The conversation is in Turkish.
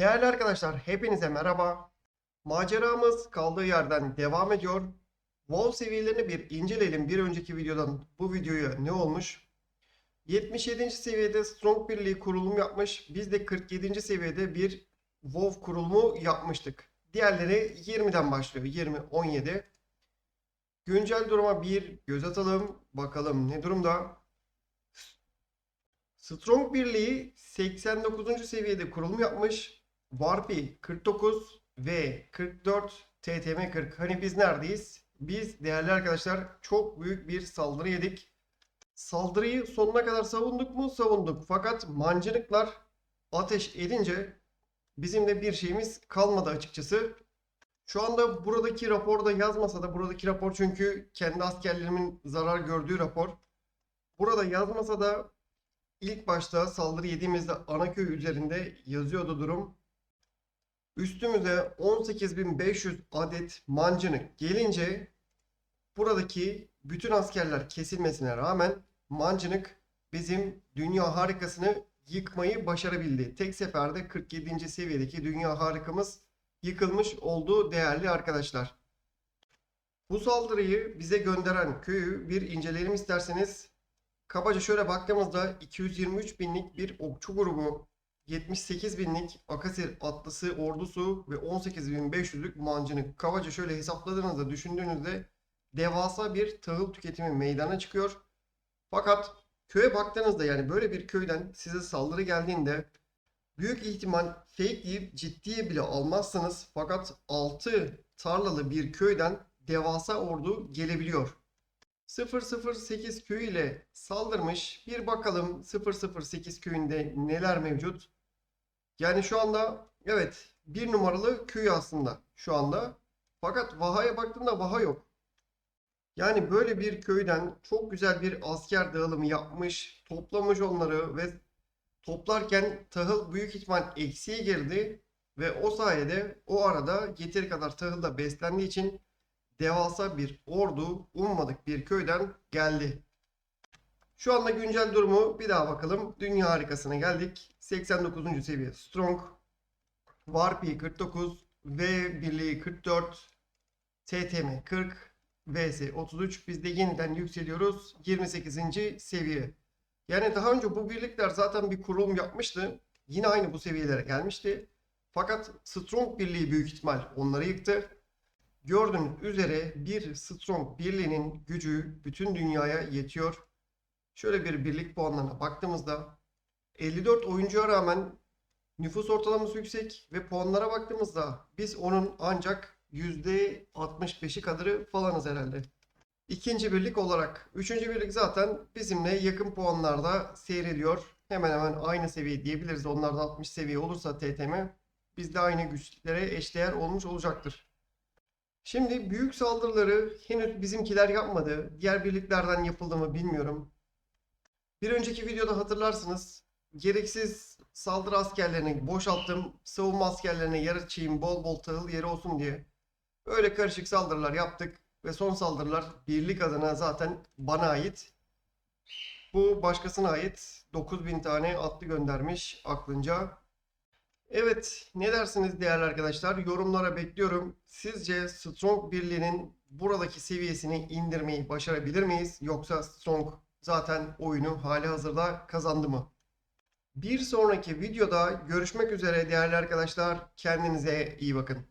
Değerli arkadaşlar, hepinize merhaba. Maceramız kaldığı yerden devam ediyor. WoW seviyelerini bir inceleyelim. Bir önceki videodan bu videoya ne olmuş? 77. seviyede Strong Birliği kurulum yapmış. Biz de 47. seviyede bir WoW kurulumu yapmıştık. Diğerleri 20'den başlıyor. 20, 17. Güncel duruma bir göz atalım. Bakalım ne durumda? Strong Birliği 89. seviyede kurulum yapmış. Warpi 49 ve 44 TTM 40. Hani biz neredeyiz? Biz değerli arkadaşlar çok büyük bir saldırı yedik. Saldırıyı sonuna kadar savunduk mu? Savunduk. Fakat mancınıklar ateş edince bizim de bir şeyimiz kalmadı açıkçası. Şu anda buradaki raporda yazmasa da buradaki rapor çünkü kendi askerlerimin zarar gördüğü rapor. Burada yazmasa da ilk başta saldırı yediğimizde Anaköy üzerinde yazıyordu durum. Üstümüze 18.500 adet mancınık gelince buradaki bütün askerler kesilmesine rağmen mancınık bizim dünya harikasını yıkmayı başarabildi. Tek seferde 47. seviyedeki dünya harikamız yıkılmış oldu değerli arkadaşlar. Bu saldırıyı bize gönderen köyü bir inceleyelim isterseniz. Kabaca şöyle baktığımızda 223 binlik bir okçu grubu, 78 binlik Akasir atlısı ordusu ve 18.500'lük mancını kabaca şöyle hesapladığınızda düşündüğünüzde devasa bir tahıl tüketimi meydana çıkıyor. Fakat köye baktığınızda yani böyle bir köyden size saldırı geldiğinde büyük ihtimal fake deyip ciddiye bile almazsanız fakat 6 tarlalı bir köyden devasa ordu gelebiliyor. 008 köyü ile saldırmış. Bir bakalım 008 köyünde neler mevcut. Yani şu anda evet bir numaralı köy aslında şu anda. Fakat Vaha'ya baktığımda Vaha yok. Yani böyle bir köyden çok güzel bir asker dağılımı yapmış, toplamış onları ve toplarken tahıl büyük ihtimal eksiğe girdi ve o sayede o arada yeteri kadar tahılda beslendiği için devasa bir ordu ummadık bir köyden geldi. Şu anda güncel durumu bir daha bakalım. Dünya harikasına geldik. 89. seviye Strong. Warpi 49. V birliği 44. TTM 40. VS 33. Biz de yeniden yükseliyoruz. 28. seviye. Yani daha önce bu birlikler zaten bir kurulum yapmıştı. Yine aynı bu seviyelere gelmişti. Fakat Strong birliği büyük ihtimal onları yıktı. Gördüğünüz üzere bir Strong birliğinin gücü bütün dünyaya yetiyor. Şöyle bir birlik puanlarına baktığımızda 54 oyuncuya rağmen nüfus ortalaması yüksek ve puanlara baktığımızda biz onun ancak %65'i kadarı falanız herhalde. İkinci birlik olarak. Üçüncü birlik zaten bizimle yakın puanlarda seyrediyor. Hemen hemen aynı seviye diyebiliriz. Onlar da 60 seviye olursa TTM biz de aynı güçlüklere eşdeğer olmuş olacaktır. Şimdi büyük saldırıları henüz bizimkiler yapmadı. Diğer birliklerden yapıldı mı bilmiyorum. Bir önceki videoda hatırlarsınız. Gereksiz saldırı askerlerini boşalttım. Savunma askerlerine yer açayım, bol bol tahıl yeri olsun diye. Öyle karışık saldırılar yaptık. Ve son saldırılar birlik adına zaten bana ait. Bu başkasına ait. 9000 tane atlı göndermiş aklınca. Evet, ne dersiniz değerli arkadaşlar? Yorumlara bekliyorum. Sizce Strong birliğinin buradaki seviyesini indirmeyi başarabilir miyiz? Yoksa Strong zaten oyunu hali hazırda kazandı mı? Bir sonraki videoda görüşmek üzere değerli arkadaşlar. Kendinize iyi bakın.